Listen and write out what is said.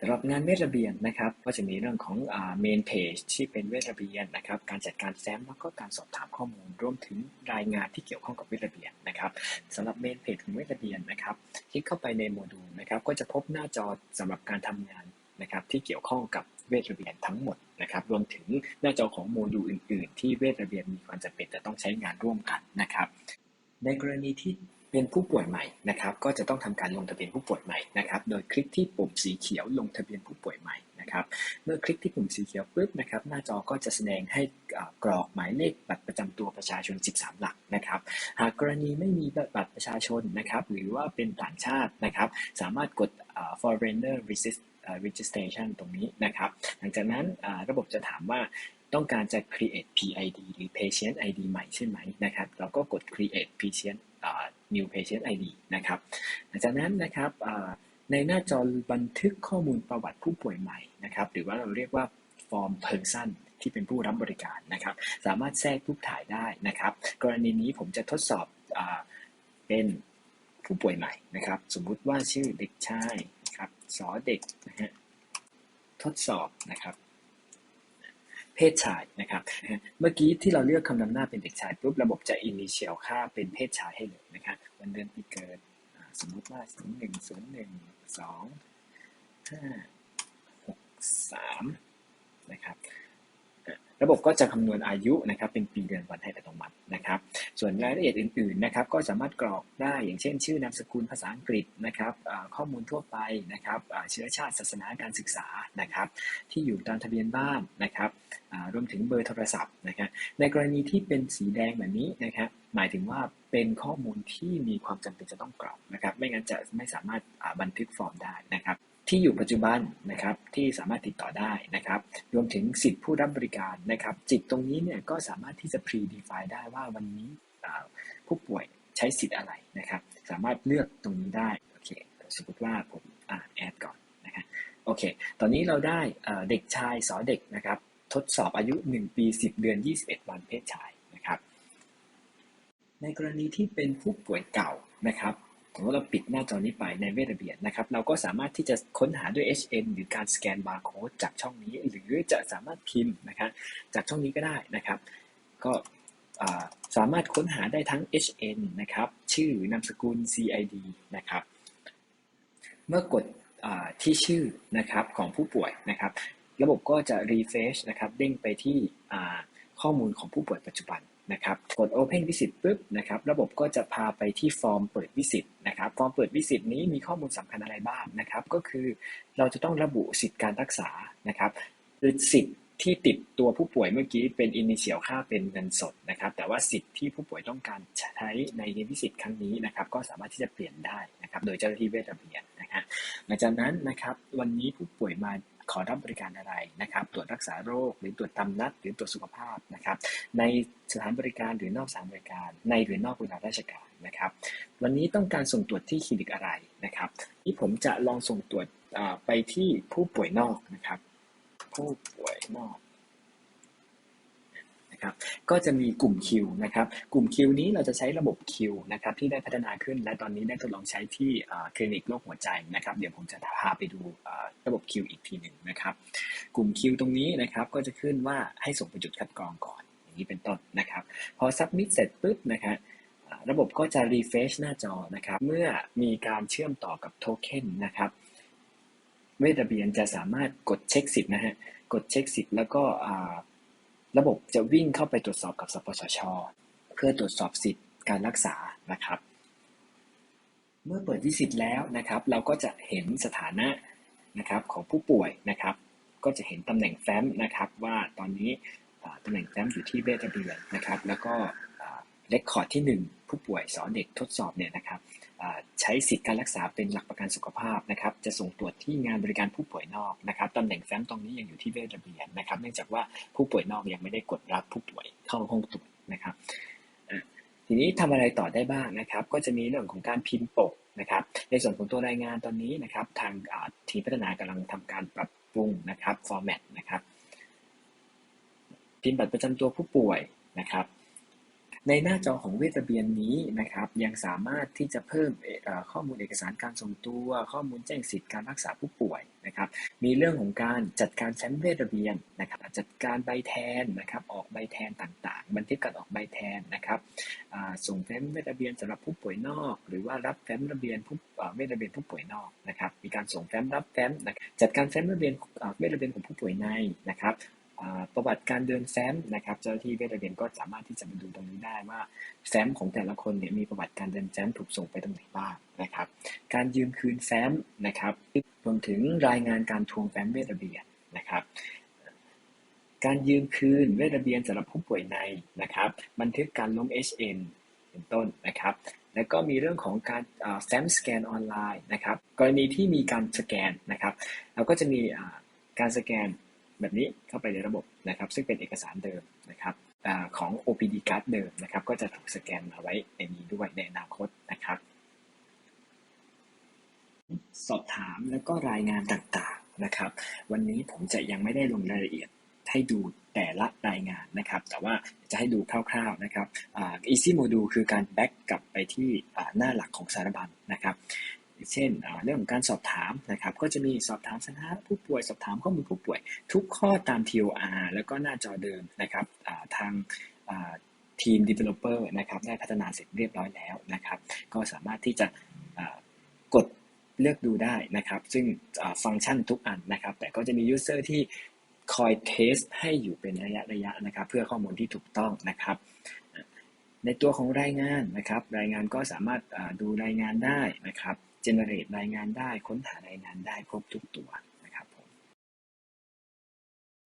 สำหรับงานเวทระเบียนนะครับ ก็จะมีเรื่องของเมนเพจที่เป็นเวทระเบียนนะครับ การจัดการแฟ้มแล้วก็การสอบถามข้อมูลรวมถึงรายงานที่เกี่ยวข้องกับเวทระเบียนนะครับสำหรับเมนเพจของเวทระเบียนนะครับคลิกเข้าไปในโมดูลนะครับ ก็จะพบหน้าจอสำหรับการทำงานนะครับ ที่เกี่ยวข้องกับเวทระเบียนทั้งหมดนะครับ รวมถึงหน้าจอของโมดูลอื่น ๆ ที่เวทระเบียนมีความจำเป็นจะต้องใช้งานร่วมกันนะครับ ในกรณีที่ เป็นผู้ป่วยใหม่นะครับ ก็จะต้องทำการลงทะเบียนผู้ป่วยใหม่นะครับ โดยคลิกที่ปุ่มสีเขียวลงทะเบียนผู้ป่วยใหม่นะครับ เมื่อคลิกที่ปุ่มสีเขียวปุ๊บนะครับ หน้าจอก็จะแสดงให้กรอกหมายเลขบัตรประจำตัวประชาชน 13 หลักนะครับ หากกรณีไม่มีบัตรประชาชนนะครับ หรือว่าเป็นต่างชาตินะครับ สามารถกด foreigner registration ตรงนี้นะครับ หลังจากนั้นระบบจะถามว่าต้องการจะ create PID หรือ patient ID ใหม่ใช่ไหมนะครับ เราก็กด create patient new patient ID นะครับหลังจากนั้นนะครับในหน้าจอบันทึกข้อมูลประวัติผู้ป่วยใหม่นะครับหรือว่าเราเรียกว่า form person ที่เป็นผู้รับบริการนะครับ สามารถแทรกรูปถ่ายได้นะครับ กรณีนี้ผมจะทดสอบอเป็นผู้ป่วยใหม่นะครับ สมมุติว่าชื่อเด็กชายครับสอเด็กนะฮะทดสอบนะครับ เพศชายนะครับ เมื่อกี้ที่เราเลือกคำนำหน้าเป็นเด็กชายปุ๊บระบบจะอินิเชียลค่าเป็นเพศชายให้เลยนะครับวันเดือนปีเกิดสมมติว่าศูนย์หนึ่งศูนย์หนึ่งสองห้าหกสามนะครับ ระบบก็จะคำนวณอายุนะครับเป็นปีเดือนวันให้อัตโนมัตินะครับ ส่วนรายละเอียดอื่นๆนะครับก็สามารถกรอกได้อย่างเช่น ชื่อนามสกุลภาษาอังกฤษนะครับข้อมูลทั่วไปนะครับเชื้อชาติศาสนาการศึกษานะครับที่อยู่ตามทะเบียนบ้านนะครับรวมถึงเบอร์โทรศัพท์นะครับในกรณีที่เป็นสีแดงแบบนี้นะครับหมายถึงว่าเป็นข้อมูลที่มีความจำเป็นจะต้องกรอกนะครับไม่งั้นจะไม่สามารถบันทึกฟอร์มได้นะครับ ที่อยู่ปัจจุบันนะครับที่สามารถติดต่อได้นะครับ รวมถึงสิทธิผู้รับบริการนะครับจิตตรงนี้เนี่ยก็สามารถที่จะ pre-define ได้ว่าวันนี้ผู้ป่วยใช้สิทธิ์อะไรนะครับ สามารถเลือกตรงนี้ได้โอเคสมมติว่าผมอ่านแอดก่อนนะครับโอเค ตอนนี้เราได้เด็กชายสอเด็กนะครับ ทดสอบอายุ 1 ปี 10 เดือน 21 วันเพศชายนะครับ ในกรณีที่เป็นผู้ป่วยเก่านะครับ สมมติเราปิดหน้าจอนี้ไปในเวทระเบียนนะครับ เราก็สามารถที่จะค้นหาด้วย HN หรือการสแกนบาร์โค้ดจากช่องนี้ หรือจะสามารถพิมพ์นะครับจากช่องนี้ก็ได้นะครับ ก็สามารถค้นหาได้ทั้ง HN นะครับ ชื่อนามสกุล CID นะครับ เมื่อกดที่ชื่อนะครับของผู้ป่วยนะครับ ระบบก็จะ refresh นะครับ เด้งไปที่ข้อมูลของผู้ป่วยปัจจุบัน นะครับกด Open Visit ปุ๊บนะครับระบบก็จะพาไปที่ฟอร์มเปิดวิสิตนะครับฟอร์มเปิดวิสิตนี้มีข้อมูลสำคัญอะไรบ้างนะครับ ก็คือเราจะต้องระบุสิทธิการรักษานะครับหรือสิทธิ์ที่ติดตัวผู้ป่วยเมื่อกี้เป็นอินิเชียลค่าเป็นเงินสดนะครับ แต่ว่าสิทธิ์ที่ผู้ป่วยต้องการใช้ในวิสิตครั้งนี้นะครับ ก็สามารถที่จะเปลี่ยนได้นะครับ โดยเจ้าหน้าที่เวชระเบียนนะครับหลังจากนั้นนะครับ วันนี้ผู้ป่วยมา ขอรับบริการอะไรนะครับ ตรวจรักษาโรค หรือตรวจตำนัด หรือตรวจสุขภาพนะครับ ในสถานบริการหรือนอกสถานบริการ ในหรือนอกเวลาราชการนะครับ วันนี้ต้องการส่งตรวจที่คลินิกอะไรนะครับ ที่ผมจะลองส่งตรวจไปที่ผู้ป่วยนอกนะครับ ผู้ป่วยนอก ครับก็จะมีกลุ่มคิวนะครับกลุ่มคิวนี้เราจะใช้ระบบคิวนะครับที่ได้พัฒนาขึ้นและตอนนี้ได้ทดลองใช้ที่คลินิกโรคหัวใจนะครับเดี๋ยวผมจะพาไปดูระบบคิวอีกทีหนึ่งนะครับกลุ่มคิวตรงนี้นะครับก็จะขึ้นว่าให้ส่งไปจุดคัดกรองก่อนอย่างนี้เป็นต้นนะครับพอ submit เสร็จปุ๊บนะครับระบบก็จะ refresh หน้าจอนะครับเมื่อมีการเชื่อมต่อกับโทเค็นนะครับเวทระเบียนจะสามารถกดเช็คสิทธิ์นะฮะกดเช็คสิทธิ์แล้วก็ ระบบจะวิ่งเข้าไปตรวจสอบกับสปสช เพื่อตรวจสอบสิทธิการรักษานะครับ เมื่อเปิดวิสิตแล้วนะครับ เราก็จะเห็นสถานะนะครับของผู้ป่วยนะครับ ก็จะเห็นตำแหน่งแฟ้มนะครับว่าตอนนี้ตำแหน่งแฟ้มอยู่ที่เวทะเบียนนะครับ แล้วก็เลคคอร์ดที่ 1 ผู้ป่วยสอนเด็กทดสอบเนี่ยนะครับ ใช้สิทธิการรักษาเป็นหลักประกันสุขภาพนะครับ จะส่งตรวจที่งานบริการผู้ป่วยนอกนะครับตำแหน่งแฟ้มตรงนี้ยังอยู่ที่เวชระเบียนนะครับ เนื่องจากว่าผู้ป่วยนอกยังไม่ได้กดรับผู้ป่วยเข้าห้องตรวจนะครับ ทีนี้ทำอะไรต่อได้บ้างนะครับ ก็จะมีเรื่องของการพิมพ์ปกนะครับ ในส่วนของตัวรายงานตอนนี้นะครับ ทางทีมพัฒนากำลังทำการปรับปรุงนะครับฟอร์แมตนะครับ พิมพ์บัตรประจำตัวผู้ป่วยนะครับ ในหน้าจอของเวทระเบียนนี้นะครับ ยังสามารถที่จะเพิ่มข้อมูลเอกสารการส่งตัว ข้อมูลแจ้งสิทธิการรักษาผู้ป่วยนะครับ มีเรื่องของการจัดการแฟ้มเวทระเบียนนะครับ จัดการใบแทนนะครับ ออกใบแทนต่างๆ บันทึกการออกใบแทนนะครับส่งแฟ้มเวทระเบียนสำหรับผู้ป่วยนอก หรือว่ารับแฟ้มระเบียนผู้เวทระเบียนผู้ป่วยนอกนะครับ มีการส่งแฟ้มรับแฟ้มจัดการแฟ้มระเบียนเวทระเบียนของผู้ป่วยในนะครับ ประวัติการเดินแฟ้มนะครับเจ้าหน้าที่เวทระเบียนก็สามารถที่จะมาดูตรงนี้ได้ว่าแฟ้มของแต่ละคนเนี่ยมีประวัติการเดินแฟ้มถูกส่งไปตรงไหนบ้างนะครับ การยืมคืนแฟ้มนะครับรวมถึงรายงานการทวงแฟ้มเวทระเบียนนะครับ การยืมคืนเวทระเบียนสำหรับผู้ป่วยในนะครับ บันทึกการล้ม HN เป็นต้นนะครับ แล้วก็มีเรื่องของการแฟ้มสแกนออนไลน์นะครับ กรณีที่มีการสแกนนะครับ เราก็จะมีการสแกน แบบนี้เข้าไปในระบบนะครับ ซึ่งเป็นเอกสารเดิมนะครับอของ OPD card เดิมนะครับ ก็จะถูกสแกนมาไว้ในนี้ด้วยในอนาคตนะครับ สอบถามแล้วก็รายงานต่างๆนะครับ วันนี้ผมจะยังไม่ได้ลงรายละเอียดให้ดูแต่ละรายงานนะครับ แต่ว่าจะให้ดูคร่าวๆนะครับ easy module คือการแบ็กกลับไปที่หน้าหลักของสารบัญนะครับ เช่นเรื่องของการสอบถามนะครับ ก็จะมีสอบถามสถานะผู้ป่วยสอบถามข้อมูลผู้ป่วย ทุกข้อตาม TOR แล้วก็หน้าจอเดิมนะครับทางทีม developer นะครับได้พัฒนาเสร็จเรียบร้อยแล้วนะครับ ก็สามารถที่จะกดเลือกดูได้นะครับ ซึ่งฟังก์ชันทุกอันนะครับ แต่ก็จะมี user ที่คอยเทสให้อยู่เป็นระยะระยะนะครับ เพื่อข้อมูลที่ถูกต้องนะครับ ในตัวของรายงานนะครับ รายงานก็สามารถดูรายงานได้นะครับ เจเนเรตรายงานได้ ค้นหารายงานได้ครบทุกตัว